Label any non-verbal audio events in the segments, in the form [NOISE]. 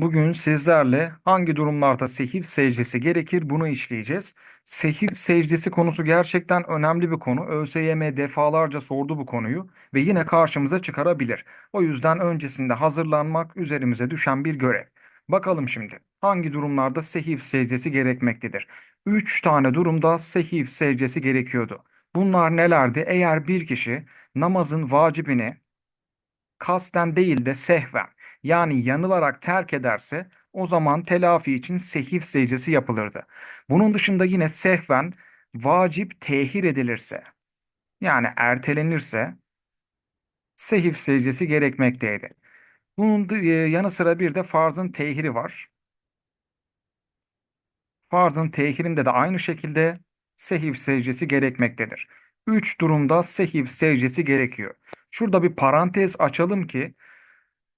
Bugün sizlerle hangi durumlarda sehiv secdesi gerekir bunu işleyeceğiz. Sehiv secdesi konusu gerçekten önemli bir konu. ÖSYM defalarca sordu bu konuyu ve yine karşımıza çıkarabilir. O yüzden öncesinde hazırlanmak üzerimize düşen bir görev. Bakalım şimdi hangi durumlarda sehiv secdesi gerekmektedir? Üç tane durumda sehiv secdesi gerekiyordu. Bunlar nelerdi? Eğer bir kişi namazın vacibini kasten değil de sehven yani yanılarak terk ederse o zaman telafi için sehiv secdesi yapılırdı. Bunun dışında yine sehven vacip tehir edilirse yani ertelenirse sehiv secdesi gerekmekteydi. Bunun e, yanı sıra bir de farzın tehiri var. Farzın tehirinde de aynı şekilde sehiv secdesi gerekmektedir. Üç durumda sehiv secdesi gerekiyor. Şurada bir parantez açalım ki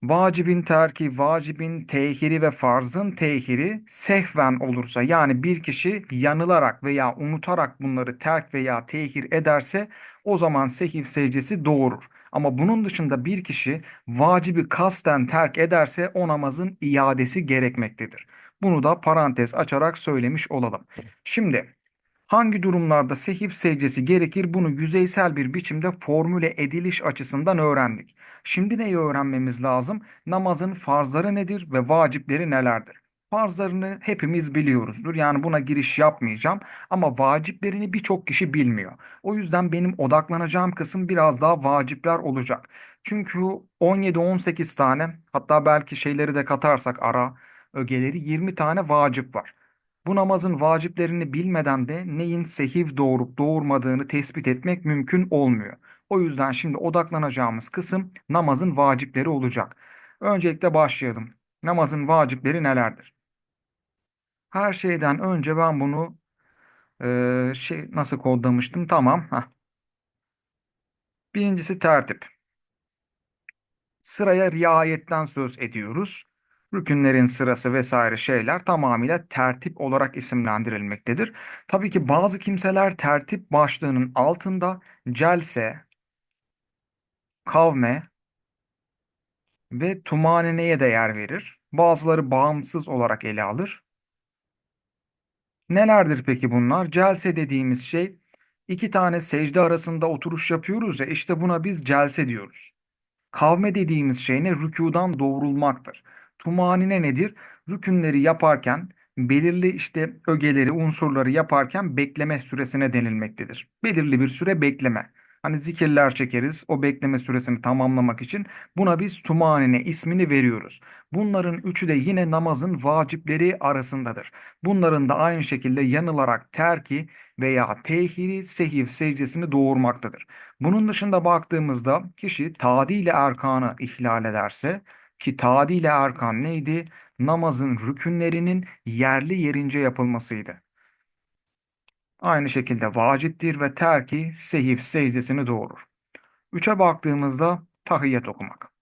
Vacibin terki, vacibin tehiri ve farzın tehiri sehven olursa yani bir kişi yanılarak veya unutarak bunları terk veya tehir ederse o zaman sehiv secdesi doğurur. Ama bunun dışında bir kişi vacibi kasten terk ederse o namazın iadesi gerekmektedir. Bunu da parantez açarak söylemiş olalım. Şimdi Hangi durumlarda sehiv secdesi gerekir bunu yüzeysel bir biçimde formüle ediliş açısından öğrendik. Şimdi neyi öğrenmemiz lazım? Namazın farzları nedir ve vacipleri nelerdir? Farzlarını hepimiz biliyoruzdur. Yani buna giriş yapmayacağım ama vaciplerini birçok kişi bilmiyor. O yüzden benim odaklanacağım kısım biraz daha vacipler olacak. Çünkü 17-18 tane hatta belki şeyleri de katarsak ara ögeleri 20 tane vacip var. Bu namazın vaciplerini bilmeden de neyin sehiv doğurup doğurmadığını tespit etmek mümkün olmuyor. O yüzden şimdi odaklanacağımız kısım namazın vacipleri olacak. Öncelikle başlayalım. Namazın vacipleri nelerdir? Her şeyden önce ben bunu eee, şey nasıl kodlamıştım? Tamam. Heh. Birincisi tertip. Sıraya riayetten söz ediyoruz. Rükünlerin sırası vesaire şeyler tamamıyla tertip olarak isimlendirilmektedir. Tabii ki bazı kimseler tertip başlığının altında celse, kavme ve tumaneneye de yer verir. Bazıları bağımsız olarak ele alır. Nelerdir peki bunlar? Celse dediğimiz şey iki tane secde arasında oturuş yapıyoruz ya işte buna biz celse diyoruz. Kavme dediğimiz şey ne? Rükudan doğrulmaktır. Tumanine nedir? Rükünleri yaparken belirli işte ögeleri, unsurları yaparken bekleme süresine denilmektedir. Belirli bir süre bekleme. Hani zikirler çekeriz o bekleme süresini tamamlamak için buna biz tumanine ismini veriyoruz. Bunların üçü de yine namazın vacipleri arasındadır. Bunların da aynı şekilde yanılarak terki veya tehiri sehiv secdesini doğurmaktadır. Bunun dışında baktığımızda kişi tadil erkanı ihlal ederse ki tadil erkan neydi? Namazın rükünlerinin yerli yerince yapılmasıydı. Aynı şekilde vaciptir ve terki sehiv secdesini doğurur. Üçe baktığımızda tahiyyat okumak.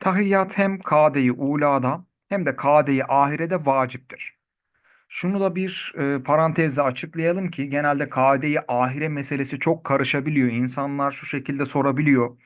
Tahiyyat hem kade-i ulada hem de kade-i ahirede vaciptir. Şunu da bir e, parantezle açıklayalım ki genelde kade-i ahire meselesi çok karışabiliyor. İnsanlar şu şekilde sorabiliyor.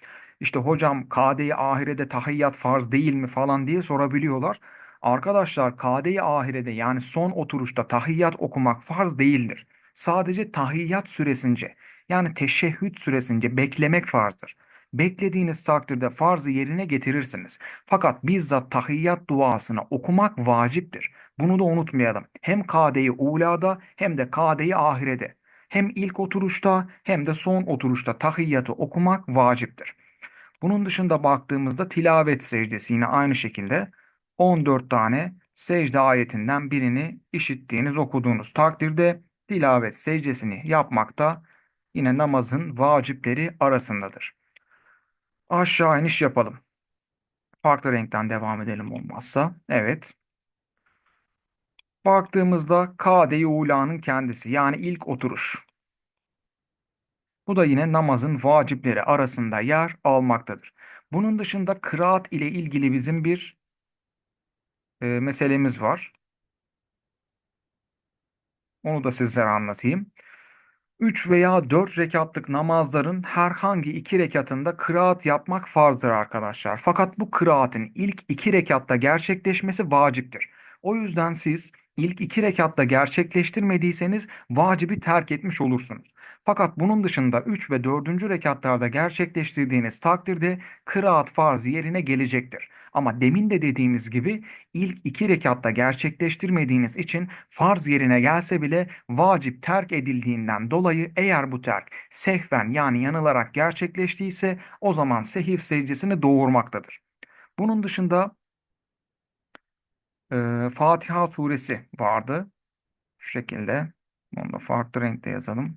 İşte hocam kade-i ahirede tahiyyat farz değil mi falan diye sorabiliyorlar. Arkadaşlar kade-i ahirede yani son oturuşta tahiyyat okumak farz değildir. Sadece tahiyyat süresince yani teşehhüd süresince beklemek farzdır. Beklediğiniz takdirde farzı yerine getirirsiniz. Fakat bizzat tahiyyat duasını okumak vaciptir. Bunu da unutmayalım. Hem kade-i ulada hem de kade-i ahirede. Hem ilk oturuşta hem de son oturuşta tahiyyatı okumak vaciptir. Bunun dışında baktığımızda tilavet secdesi yine aynı şekilde 14 tane secde ayetinden birini işittiğiniz, okuduğunuz takdirde tilavet secdesini yapmak da yine namazın vacipleri arasındadır. Aşağı iniş yapalım. Farklı renkten devam edelim olmazsa. Evet. Baktığımızda Kade-i Ula'nın kendisi yani ilk oturuş. Bu da yine namazın vacipleri arasında yer almaktadır. Bunun dışında kıraat ile ilgili bizim bir e, meselemiz var. Onu da sizlere anlatayım. 3 veya 4 rekatlık namazların herhangi iki rekatında kıraat yapmak farzdır arkadaşlar. Fakat bu kıraatin ilk iki rekatta gerçekleşmesi vaciptir. O yüzden siz ilk iki rekatta gerçekleştirmediyseniz vacibi terk etmiş olursunuz. Fakat bunun dışında 3 ve 4. rekatlarda gerçekleştirdiğiniz takdirde kıraat farzı yerine gelecektir. Ama demin de dediğimiz gibi ilk iki rekatta gerçekleştirmediğiniz için farz yerine gelse bile vacip terk edildiğinden dolayı eğer bu terk sehven yani yanılarak gerçekleştiyse o zaman sehiv secdesini doğurmaktadır. Bunun dışında e, Fatiha suresi vardı. Şu şekilde. Onu da farklı renkte yazalım.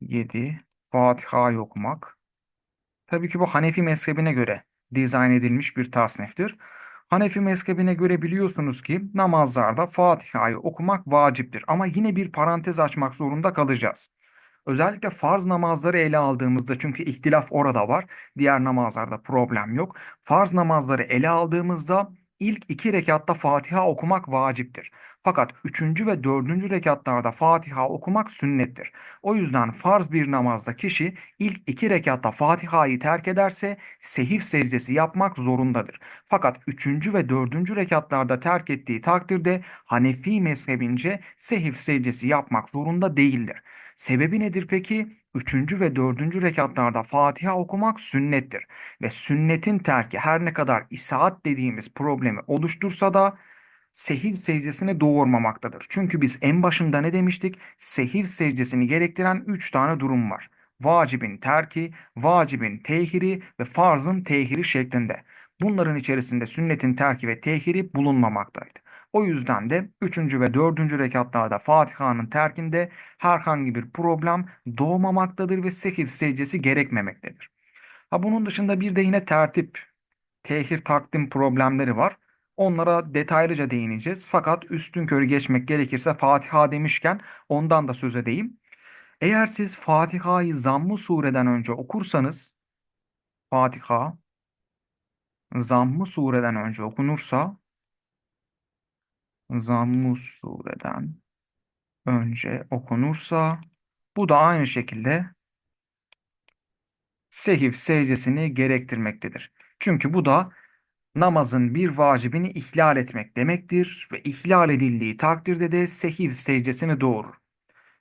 7. Fatiha'yı okumak. Tabii ki bu Hanefi mezhebine göre dizayn edilmiş bir tasniftir. Hanefi mezhebine göre biliyorsunuz ki namazlarda Fatiha'yı okumak vaciptir. Ama yine bir parantez açmak zorunda kalacağız. Özellikle farz namazları ele aldığımızda çünkü ihtilaf orada var. Diğer namazlarda problem yok. Farz namazları ele aldığımızda ilk iki rekatta Fatiha okumak vaciptir. Fakat üçüncü ve dördüncü rekatlarda Fatiha okumak sünnettir. O yüzden farz bir namazda kişi ilk iki rekatta Fatiha'yı terk ederse sehif secdesi yapmak zorundadır. Fakat üçüncü ve dördüncü rekatlarda terk ettiği takdirde Hanefi mezhebince sehif secdesi yapmak zorunda değildir. Sebebi nedir peki? Üçüncü ve dördüncü rekatlarda Fatiha okumak sünnettir. Ve sünnetin terki her ne kadar isaat dediğimiz problemi oluştursa da sehiv secdesini doğurmamaktadır. Çünkü biz en başında ne demiştik? Sehiv secdesini gerektiren üç tane durum var. Vacibin terki, vacibin tehiri ve farzın tehiri şeklinde. Bunların içerisinde sünnetin terki ve tehiri bulunmamaktaydı. O yüzden de 3. ve 4. rekatlarda Fatiha'nın terkinde herhangi bir problem doğmamaktadır ve sehiv secdesi gerekmemektedir. Ha bunun dışında bir de yine tertip, tehir takdim problemleri var. Onlara detaylıca değineceğiz. Fakat üstünkörü geçmek gerekirse Fatiha demişken ondan da söz edeyim. Eğer siz Fatiha'yı Zamm-ı Sure'den önce okursanız, Fatiha Zamm-ı Sure'den önce okunursa, Zamm-ı Sure'den önce okunursa, bu da aynı şekilde sehiv secdesini gerektirmektedir. Çünkü bu da namazın bir vacibini ihlal etmek demektir ve ihlal edildiği takdirde de sehiv secdesini doğurur.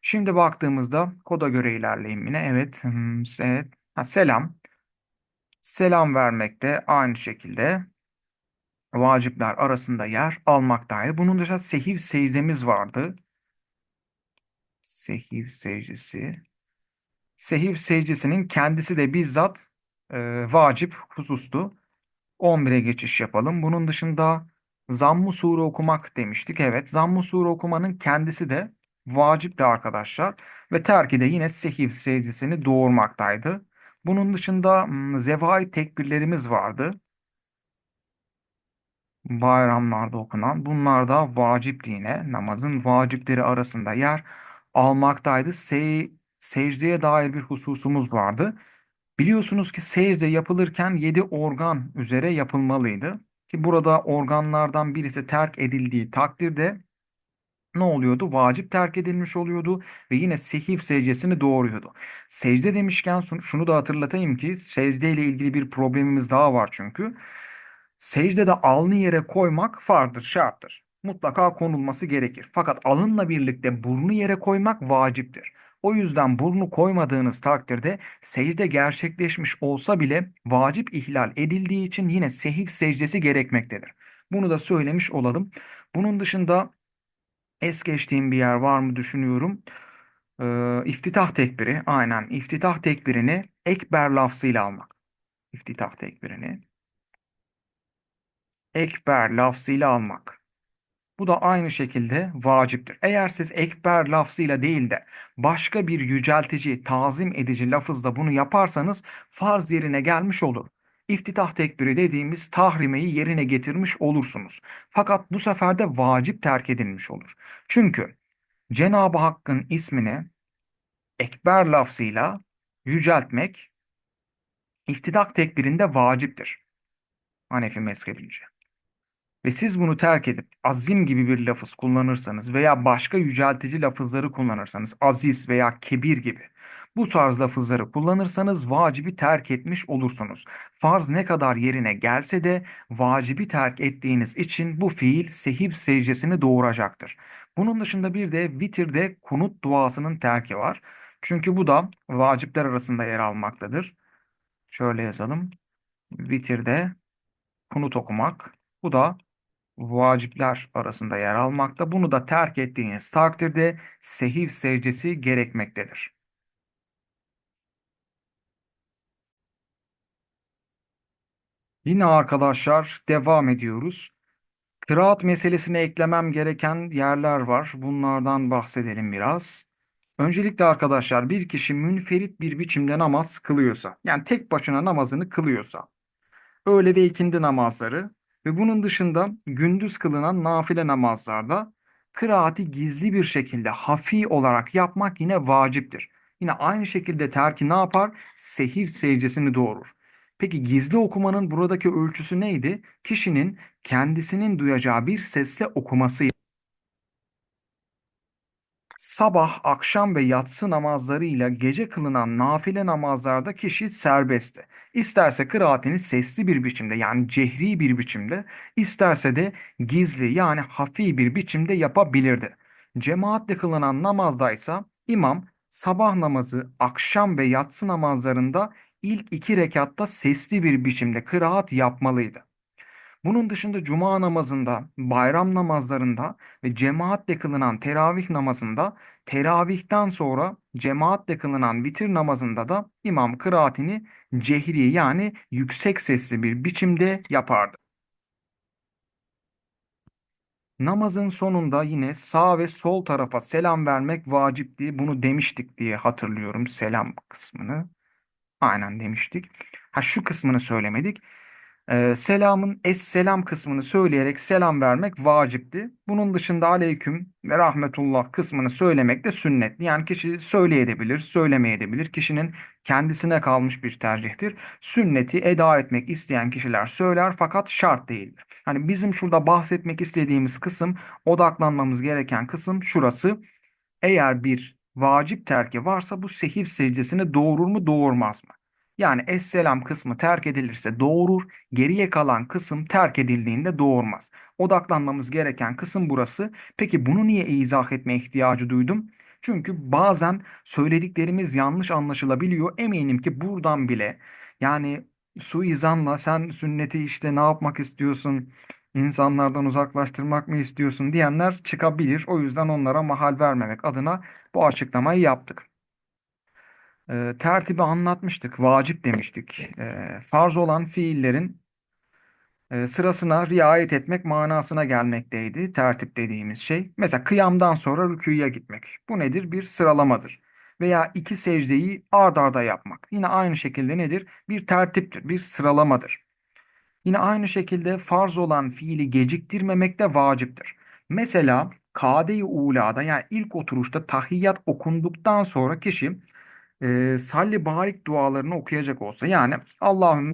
Şimdi baktığımızda koda göre ilerleyeyim yine. Evet, hmm, se ha, selam. Selam vermek de aynı şekilde vacipler arasında yer almaktaydı. Bunun dışında sehiv secdemiz vardı. Sehiv secdesi. Sehiv secdesinin kendisi de bizzat e, vacip husustu. 11'e geçiş yapalım. Bunun dışında Zamm-ı Sure okumak demiştik. Evet, Zamm-ı Sure okumanın kendisi de vacipti arkadaşlar. Ve terki de yine sehiv secdesini doğurmaktaydı. Bunun dışında zevai tekbirlerimiz vardı. Bayramlarda okunan. Bunlar da vacip yine. Namazın vacipleri arasında yer almaktaydı. Se secdeye dair bir hususumuz vardı. Biliyorsunuz ki secde yapılırken 7 organ üzere yapılmalıydı. Ki burada organlardan birisi terk edildiği takdirde ne oluyordu? Vacip terk edilmiş oluyordu ve yine sehiv secdesini doğuruyordu. Secde demişken şunu da hatırlatayım ki secde ile ilgili bir problemimiz daha var çünkü. Secdede alnı yere koymak fardır, şarttır. Mutlaka konulması gerekir. Fakat alınla birlikte burnu yere koymak vaciptir. O yüzden burnu koymadığınız takdirde secde gerçekleşmiş olsa bile vacip ihlal edildiği için yine sehiv secdesi gerekmektedir. Bunu da söylemiş olalım. Bunun dışında es geçtiğim bir yer var mı düşünüyorum. Ee, iftitah tekbiri. Aynen iftitah tekbirini ekber lafzıyla almak. İftitah tekbirini ekber lafzıyla almak. Bu da aynı şekilde vaciptir. Eğer siz ekber lafzıyla değil de başka bir yüceltici, tazim edici lafızla bunu yaparsanız farz yerine gelmiş olur. İftitah tekbiri dediğimiz tahrimeyi yerine getirmiş olursunuz. Fakat bu sefer de vacip terk edilmiş olur. Çünkü Cenab-ı Hakk'ın ismini ekber lafzıyla yüceltmek iftitah tekbirinde vaciptir. Hanefi mezhebince. Ve siz bunu terk edip azim gibi bir lafız kullanırsanız veya başka yüceltici lafızları kullanırsanız aziz veya kebir gibi bu tarz lafızları kullanırsanız vacibi terk etmiş olursunuz. Farz ne kadar yerine gelse de vacibi terk ettiğiniz için bu fiil sehiv secdesini doğuracaktır. Bunun dışında bir de vitirde kunut duasının terki var. Çünkü bu da vacipler arasında yer almaktadır. Şöyle yazalım. Vitirde kunut okumak. Bu da vacipler arasında yer almakta. Bunu da terk ettiğiniz takdirde sehiv secdesi gerekmektedir. Yine arkadaşlar devam ediyoruz. Kıraat meselesine eklemem gereken yerler var. Bunlardan bahsedelim biraz. Öncelikle arkadaşlar bir kişi münferit bir biçimde namaz kılıyorsa, yani tek başına namazını kılıyorsa, öğle ve ikindi namazları ve bunun dışında gündüz kılınan nafile namazlarda kıraati gizli bir şekilde hafi olarak yapmak yine vaciptir. Yine aynı şekilde terki ne yapar? Sehiv secdesini doğurur. Peki gizli okumanın buradaki ölçüsü neydi? Kişinin kendisinin duyacağı bir sesle okuması. Sabah, akşam ve yatsı namazlarıyla gece kılınan nafile namazlarda kişi serbestti. İsterse kıraatini sesli bir biçimde yani cehri bir biçimde, isterse de gizli yani hafi bir biçimde yapabilirdi. Cemaatle kılınan namazdaysa imam sabah namazı, akşam ve yatsı namazlarında ilk iki rekatta sesli bir biçimde kıraat yapmalıydı. Bunun dışında cuma namazında, bayram namazlarında ve cemaatle kılınan teravih namazında, teravihten sonra cemaatle kılınan vitir namazında da imam kıraatini cehri yani yüksek sesli bir biçimde yapardı. Namazın sonunda yine sağ ve sol tarafa selam vermek vacipti. Bunu demiştik diye hatırlıyorum selam kısmını. Aynen demiştik. Ha şu kısmını söylemedik. Ee, selamın es-selam kısmını söyleyerek selam vermek vacipti. Bunun dışında aleyküm ve rahmetullah kısmını söylemek de sünnetli. Yani kişi söyleyebilir, söylemeyebilir. Kişinin kendisine kalmış bir tercihtir. Sünneti eda etmek isteyen kişiler söyler fakat şart değildir. Hani bizim şurada bahsetmek istediğimiz kısım, odaklanmamız gereken kısım şurası. Eğer bir vacip terki varsa bu sehiv secdesini doğurur mu doğurmaz mı? Yani esselam kısmı terk edilirse doğurur, geriye kalan kısım terk edildiğinde doğurmaz. Odaklanmamız gereken kısım burası. Peki bunu niye izah etme ihtiyacı duydum? Çünkü bazen söylediklerimiz yanlış anlaşılabiliyor. Eminim ki buradan bile yani suizanla sen sünneti işte ne yapmak istiyorsun, insanlardan uzaklaştırmak mı istiyorsun diyenler çıkabilir. O yüzden onlara mahal vermemek adına bu açıklamayı yaptık. E, tertibi anlatmıştık, vacip demiştik. E, farz olan fiillerin e, sırasına riayet etmek manasına gelmekteydi tertip dediğimiz şey. Mesela kıyamdan sonra rüküye gitmek. Bu nedir? Bir sıralamadır. Veya iki secdeyi ard arda yapmak. Yine aynı şekilde nedir? Bir tertiptir, bir sıralamadır. Yine aynı şekilde farz olan fiili geciktirmemek de vaciptir. Mesela Kade-i Ula'da yani ilk oturuşta tahiyyat okunduktan sonra kişi e, salli barik dualarını okuyacak olsa yani Allah'ım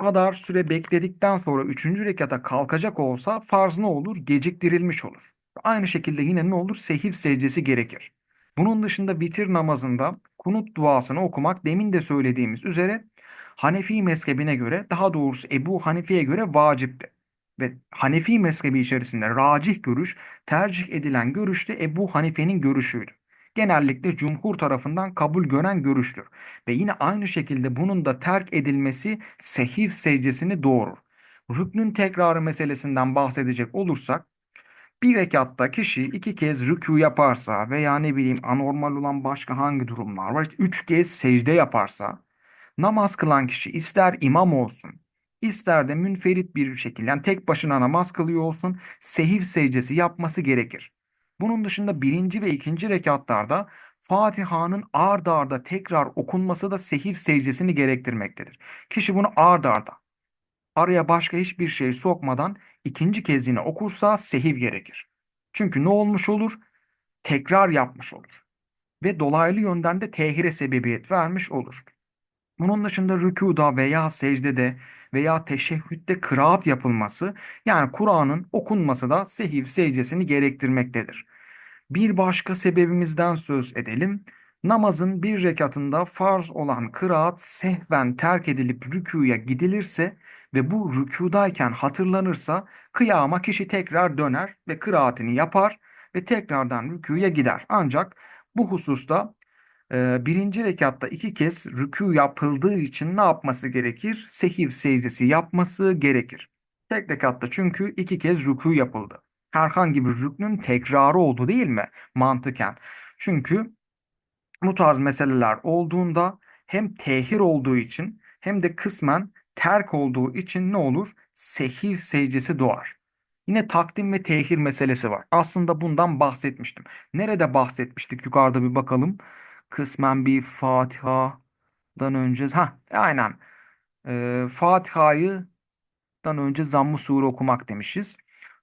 bu kadar süre bekledikten sonra üçüncü rekata kalkacak olsa farz ne olur? Geciktirilmiş olur. Aynı şekilde yine ne olur? Sehiv secdesi gerekir. Bunun dışında bitir namazında kunut duasını okumak demin de söylediğimiz üzere Hanefi mezhebine göre daha doğrusu Ebu Hanife'ye göre vacipti. Ve Hanefi mezhebi içerisinde racih görüş, tercih edilen görüş de Ebu Hanife'nin görüşüydü genellikle cumhur tarafından kabul gören görüştür. Ve yine aynı şekilde bunun da terk edilmesi sehiv secdesini doğurur. Rüknün tekrarı meselesinden bahsedecek olursak bir rekatta kişi iki kez rükû yaparsa veya ne bileyim anormal olan başka hangi durumlar var? Üç kez secde yaparsa namaz kılan kişi ister imam olsun ister de münferit bir şekilde yani tek başına namaz kılıyor olsun sehiv secdesi yapması gerekir. Bunun dışında birinci ve ikinci rekatlarda Fatiha'nın ard arda tekrar okunması da sehiv secdesini gerektirmektedir. Kişi bunu ard arda araya başka hiçbir şey sokmadan ikinci kez yine okursa sehiv gerekir. Çünkü ne olmuş olur? Tekrar yapmış olur. Ve dolaylı yönden de tehire sebebiyet vermiş olur. Bunun dışında rükuda veya secdede veya teşehhütte kıraat yapılması yani Kur'an'ın okunması da sehiv secdesini gerektirmektedir. Bir başka sebebimizden söz edelim. Namazın bir rekatında farz olan kıraat sehven terk edilip rükûya gidilirse ve bu rükûdayken hatırlanırsa kıyama kişi tekrar döner ve kıraatini yapar ve tekrardan rükûya gider. Ancak bu hususta birinci rekatta iki kez rükû yapıldığı için ne yapması gerekir? Sehiv secdesi yapması gerekir. Tek rekatta çünkü iki kez rükû yapıldı herhangi bir rüknün tekrarı oldu değil mi mantıken? Çünkü bu tarz meseleler olduğunda hem tehir olduğu için hem de kısmen terk olduğu için ne olur? Sehiv secdesi doğar. Yine takdim ve tehir meselesi var. Aslında bundan bahsetmiştim. Nerede bahsetmiştik? Yukarıda bir bakalım. Kısmen bir Fatiha'dan önce. Ha, aynen. Ee, Fatiha'yı dan önce Zamm-ı Sure okumak demişiz.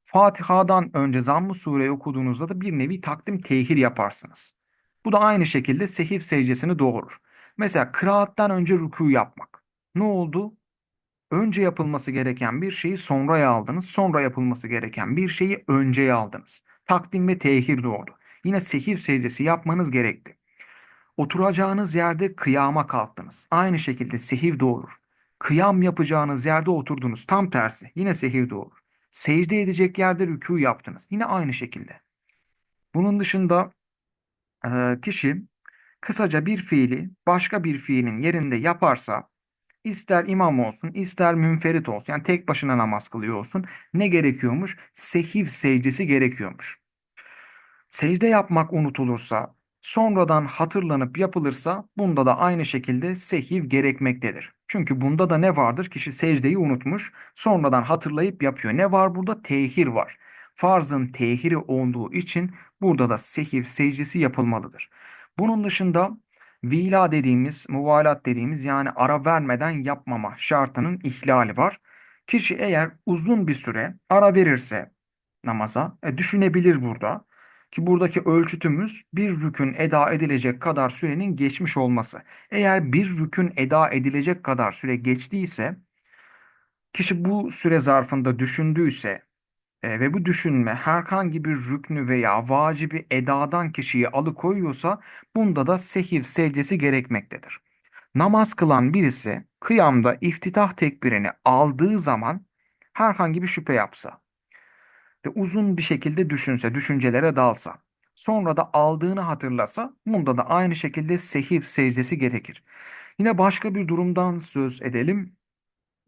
Fatiha'dan önce Zamm-ı Sure'yi okuduğunuzda da bir nevi takdim tehir yaparsınız. Bu da aynı şekilde sehiv secdesini doğurur. Mesela kıraatten önce rükû yapmak. Ne oldu? Önce yapılması gereken bir şeyi sonraya aldınız. Sonra yapılması gereken bir şeyi önceye aldınız. Takdim ve tehir doğdu. Yine sehiv secdesi yapmanız gerekti. Oturacağınız yerde kıyama kalktınız. Aynı şekilde sehiv doğurur. Kıyam yapacağınız yerde oturdunuz. Tam tersi. Yine sehiv doğurur. Secde edecek yerde rükû yaptınız. Yine aynı şekilde. Bunun dışında e, kişi kısaca bir fiili başka bir fiilin yerinde yaparsa ister imam olsun ister münferit olsun yani tek başına namaz kılıyor olsun ne gerekiyormuş? Sehiv secdesi gerekiyormuş. Secde yapmak unutulursa, sonradan hatırlanıp yapılırsa bunda da aynı şekilde sehiv gerekmektedir. Çünkü bunda da ne vardır? Kişi secdeyi unutmuş, sonradan hatırlayıp yapıyor. Ne var burada? Tehir var. Farzın tehiri olduğu için burada da sehiv secdesi yapılmalıdır. Bunun dışında vila dediğimiz, muvalat dediğimiz yani ara vermeden yapmama şartının ihlali var. Kişi eğer uzun bir süre ara verirse namaza e, düşünebilir burada. Ki buradaki ölçütümüz bir rükün eda edilecek kadar sürenin geçmiş olması. Eğer bir rükün eda edilecek kadar süre geçtiyse kişi bu süre zarfında düşündüyse e, ve bu düşünme herhangi bir rüknü veya vacibi edadan kişiyi alıkoyuyorsa bunda da sehiv secdesi gerekmektedir. Namaz kılan birisi kıyamda iftitah tekbirini aldığı zaman herhangi bir şüphe yapsa ve uzun bir şekilde düşünse, düşüncelere dalsa, sonra da aldığını hatırlasa, bunda da aynı şekilde sehiv secdesi gerekir. Yine başka bir durumdan söz edelim.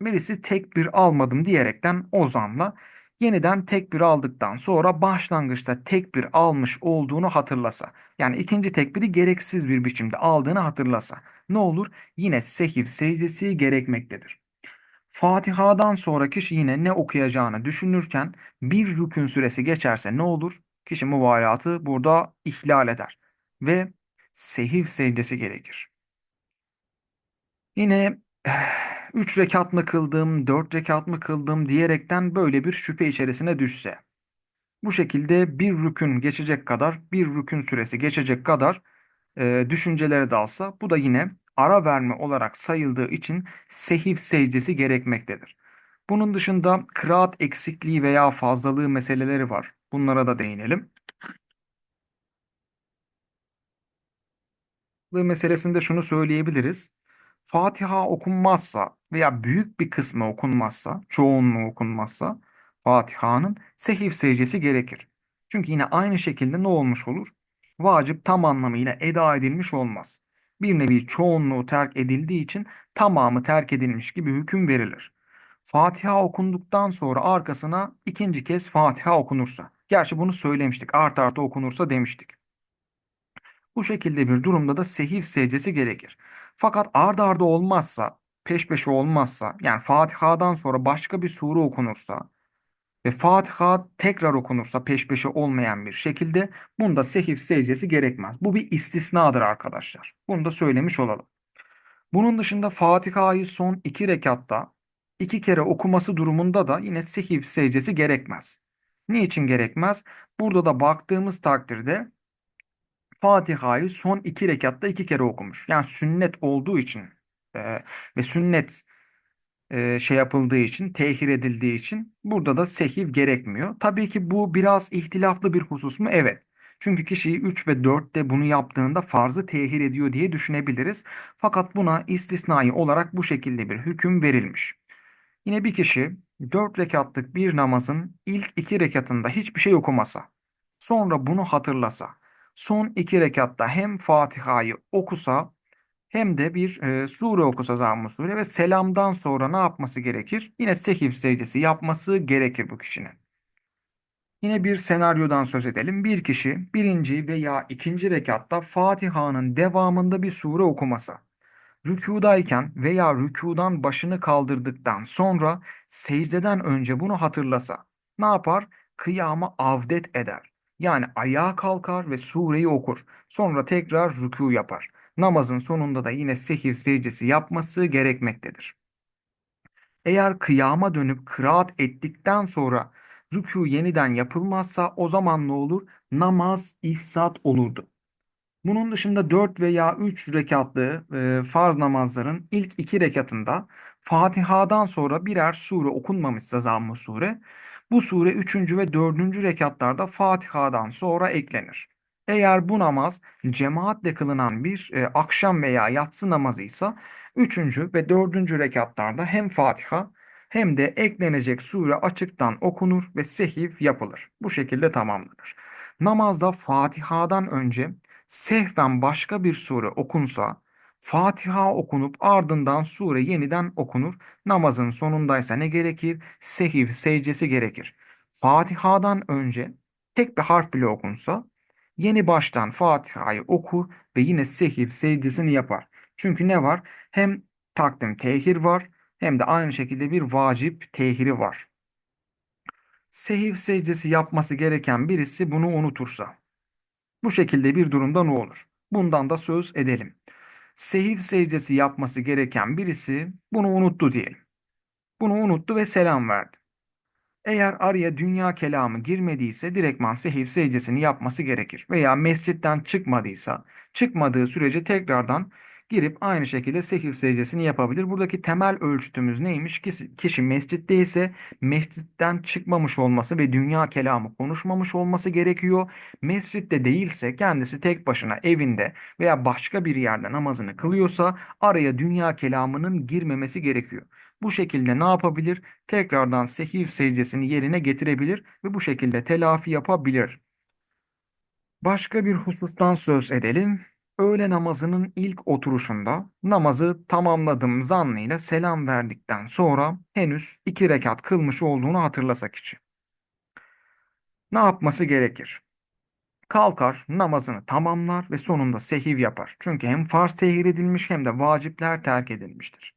Birisi tekbir almadım diyerekten ozanla yeniden tekbir aldıktan sonra başlangıçta tekbir almış olduğunu hatırlasa. Yani ikinci tekbiri gereksiz bir biçimde aldığını hatırlasa. Ne olur? Yine sehiv secdesi gerekmektedir. Fatiha'dan sonra kişi yine ne okuyacağını düşünürken bir rükün süresi geçerse ne olur? Kişi muvalatı burada ihlal eder ve sehiv secdesi gerekir. Yine eh, üç rekat mı kıldım, dört rekat mı kıldım diyerekten böyle bir şüphe içerisine düşse. Bu şekilde bir rükün geçecek kadar, bir rükün süresi geçecek kadar e, düşüncelere dalsa bu da yine ara verme olarak sayıldığı için sehiv secdesi gerekmektedir. Bunun dışında kıraat eksikliği veya fazlalığı meseleleri var. Bunlara da değinelim. meselesinde şunu söyleyebiliriz. Fatiha okunmazsa veya büyük bir kısmı okunmazsa, çoğunluğu okunmazsa Fatiha'nın sehiv secdesi gerekir. Çünkü yine aynı şekilde ne olmuş olur? Vacip tam anlamıyla eda edilmiş olmaz. Bir nevi çoğunluğu terk edildiği için tamamı terk edilmiş gibi hüküm verilir. Fatiha okunduktan sonra arkasına ikinci kez Fatiha okunursa. Gerçi bunu söylemiştik. Art arta okunursa demiştik. Bu şekilde bir durumda da sehiv secdesi gerekir. Fakat ard arda olmazsa, peş peşe olmazsa, yani Fatiha'dan sonra başka bir sure okunursa ve Fatiha tekrar okunursa peş peşe olmayan bir şekilde bunda sehiv secdesi gerekmez. Bu bir istisnadır arkadaşlar. Bunu da söylemiş olalım. Bunun dışında Fatiha'yı son iki rekatta iki kere okuması durumunda da yine sehiv secdesi gerekmez. Niçin gerekmez? Burada da baktığımız takdirde Fatiha'yı son iki rekatta iki kere okumuş. Yani sünnet olduğu için e, ve sünnet e, şey yapıldığı için, tehir edildiği için burada da sehiv gerekmiyor. Tabii ki bu biraz ihtilaflı bir husus mu? Evet. Çünkü kişi 3 ve 4'te bunu yaptığında farzı tehir ediyor diye düşünebiliriz. Fakat buna istisnai olarak bu şekilde bir hüküm verilmiş. Yine bir kişi 4 rekatlık bir namazın ilk 2 rekatında hiçbir şey okumasa, sonra bunu hatırlasa, son 2 rekatta hem Fatiha'yı okusa hem de bir e, sure okusa zamm-ı sure ve selamdan sonra ne yapması gerekir? Yine sehiv secdesi yapması gerekir bu kişinin. Yine bir senaryodan söz edelim. Bir kişi birinci veya ikinci rekatta Fatiha'nın devamında bir sure okumasa, rükudayken veya rükudan başını kaldırdıktan sonra secdeden önce bunu hatırlasa, ne yapar? Kıyama avdet eder. Yani ayağa kalkar ve sureyi okur. Sonra tekrar rükû yapar. Namazın sonunda da yine sehiv secdesi yapması gerekmektedir. Eğer kıyama dönüp kıraat ettikten sonra rükû yeniden yapılmazsa o zaman ne olur? Namaz ifsat olurdu. Bunun dışında 4 veya 3 rekatlı e, farz namazların ilk 2 rekatında Fatiha'dan sonra birer sure okunmamışsa zamm-ı sure, bu sure 3. ve 4. rekatlarda Fatiha'dan sonra eklenir. Eğer bu namaz cemaatle kılınan bir e, akşam veya yatsı namazıysa 3. ve 4. rekatlarda hem Fatiha hem de eklenecek sure açıktan okunur ve sehiv yapılır. Bu şekilde tamamlanır. Namazda Fatiha'dan önce sehven başka bir sure okunsa Fatiha okunup ardından sure yeniden okunur. Namazın sonundaysa ne gerekir? Sehiv secdesi gerekir. Fatiha'dan önce tek bir harf bile okunsa yeni baştan Fatiha'yı okur ve yine sehiv secdesini yapar. Çünkü ne var? Hem takdim tehir var hem de aynı şekilde bir vacip tehiri var. Sehiv secdesi yapması gereken birisi bunu unutursa bu şekilde bir durumda ne olur? Bundan da söz edelim. Sehiv secdesi yapması gereken birisi bunu unuttu diyelim. Bunu unuttu ve selam verdi. Eğer araya dünya kelamı girmediyse direktman sehiv secdesini yapması gerekir. Veya mescitten çıkmadıysa çıkmadığı sürece tekrardan girip aynı şekilde sehiv secdesini yapabilir. Buradaki temel ölçütümüz neymiş? Kişi, kişi mescitte ise mescitten çıkmamış olması ve dünya kelamı konuşmamış olması gerekiyor. Mescitte değilse kendisi tek başına evinde veya başka bir yerde namazını kılıyorsa araya dünya kelamının girmemesi gerekiyor. Bu şekilde ne yapabilir? Tekrardan sehiv secdesini yerine getirebilir ve bu şekilde telafi yapabilir. Başka bir husustan söz edelim. Öğle namazının ilk oturuşunda namazı tamamladım zannıyla selam verdikten sonra henüz iki rekat kılmış olduğunu hatırlasak için. Ne yapması gerekir? Kalkar, namazını tamamlar ve sonunda sehiv yapar. Çünkü hem farz tehir edilmiş hem de vacipler terk edilmiştir.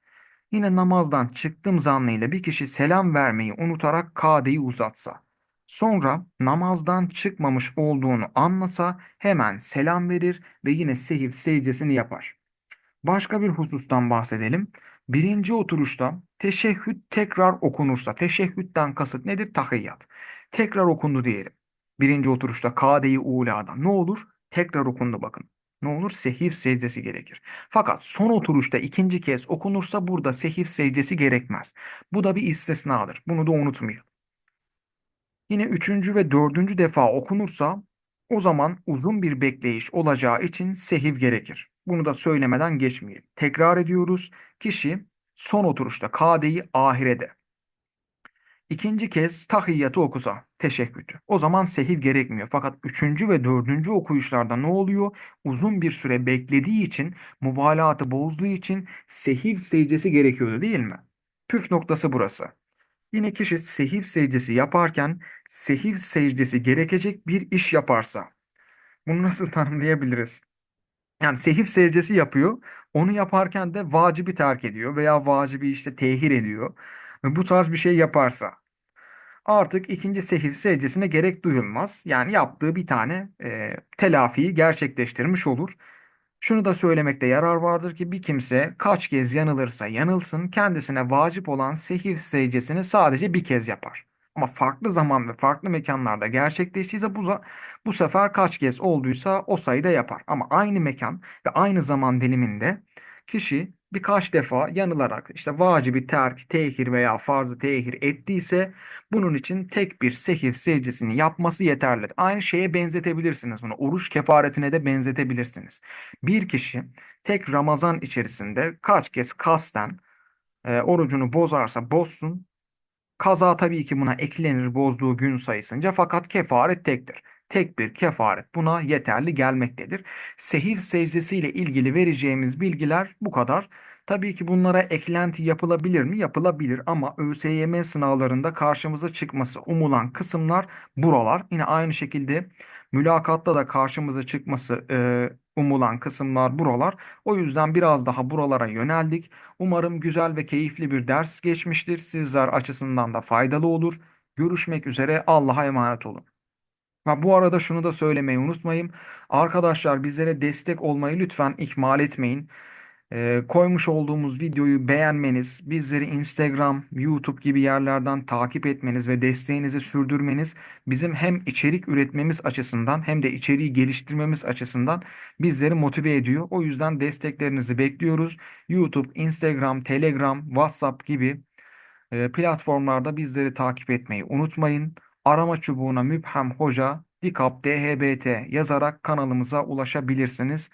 Yine namazdan çıktım zannıyla bir kişi selam vermeyi unutarak kadeyi uzatsa, sonra namazdan çıkmamış olduğunu anlasa hemen selam verir ve yine sehiv secdesini yapar. Başka bir husustan bahsedelim. Birinci oturuşta teşehhüd tekrar okunursa, teşehhütten kasıt nedir? Tahiyyat. Tekrar okundu diyelim. Birinci oturuşta Kade-i Ula'da ne olur? Tekrar okundu bakın. Ne olur? Sehiv secdesi gerekir. Fakat son oturuşta ikinci kez okunursa burada sehiv secdesi gerekmez. Bu da bir istisnadır. Bunu da unutmayın. Yine üçüncü ve dördüncü defa okunursa o zaman uzun bir bekleyiş olacağı için sehiv gerekir. Bunu da söylemeden geçmeyelim. Tekrar ediyoruz. Kişi son oturuşta kadeyi ahirede İkinci kez tahiyyatı okusa teşekkürdü. O zaman sehiv gerekmiyor. Fakat üçüncü ve dördüncü okuyuşlarda ne oluyor? Uzun bir süre beklediği için, muvalatı bozduğu için sehiv secdesi gerekiyordu değil mi? Püf noktası burası. Yine kişi sehiv secdesi yaparken sehiv secdesi gerekecek bir iş yaparsa bunu nasıl [LAUGHS] tanımlayabiliriz? Yani sehiv secdesi yapıyor. Onu yaparken de vacibi terk ediyor veya vacibi işte tehir ediyor. Ve bu tarz bir şey yaparsa artık ikinci sehiv secdesine gerek duyulmaz. Yani yaptığı bir tane e, telafiyi gerçekleştirmiş olur. Şunu da söylemekte yarar vardır ki bir kimse kaç kez yanılırsa yanılsın kendisine vacip olan sehiv secdesini sadece bir kez yapar. Ama farklı zaman ve farklı mekanlarda gerçekleştiyse bu, bu sefer kaç kez olduysa o sayıda yapar. Ama aynı mekan ve aynı zaman diliminde kişi birkaç defa yanılarak işte vacibi terk, tehir veya farzı tehir ettiyse bunun için tek bir sehiv secdesini yapması yeterlidir. Aynı şeye benzetebilirsiniz bunu. Oruç kefaretine de benzetebilirsiniz. Bir kişi tek Ramazan içerisinde kaç kez kasten e, orucunu bozarsa bozsun Kaza tabii ki buna eklenir bozduğu gün sayısınca fakat kefaret tektir. Tek bir kefaret buna yeterli gelmektedir. Sehiv secdesiyle ilgili vereceğimiz bilgiler bu kadar. Tabii ki bunlara eklenti yapılabilir mi? Yapılabilir ama ÖSYM sınavlarında karşımıza çıkması umulan kısımlar buralar. Yine aynı şekilde mülakatta da karşımıza çıkması e, umulan kısımlar buralar. O yüzden biraz daha buralara yöneldik. Umarım güzel ve keyifli bir ders geçmiştir. Sizler açısından da faydalı olur. Görüşmek üzere. Allah'a emanet olun. Ha, bu arada şunu da söylemeyi unutmayın. Arkadaşlar bizlere destek olmayı lütfen ihmal etmeyin. Ee, koymuş olduğumuz videoyu beğenmeniz, bizleri Instagram, YouTube gibi yerlerden takip etmeniz ve desteğinizi sürdürmeniz bizim hem içerik üretmemiz açısından hem de içeriği geliştirmemiz açısından bizleri motive ediyor. O yüzden desteklerinizi bekliyoruz. YouTube, Instagram, Telegram, WhatsApp gibi e, platformlarda bizleri takip etmeyi unutmayın. Arama çubuğuna Müphem Hoca, Dikap DHBT yazarak kanalımıza ulaşabilirsiniz.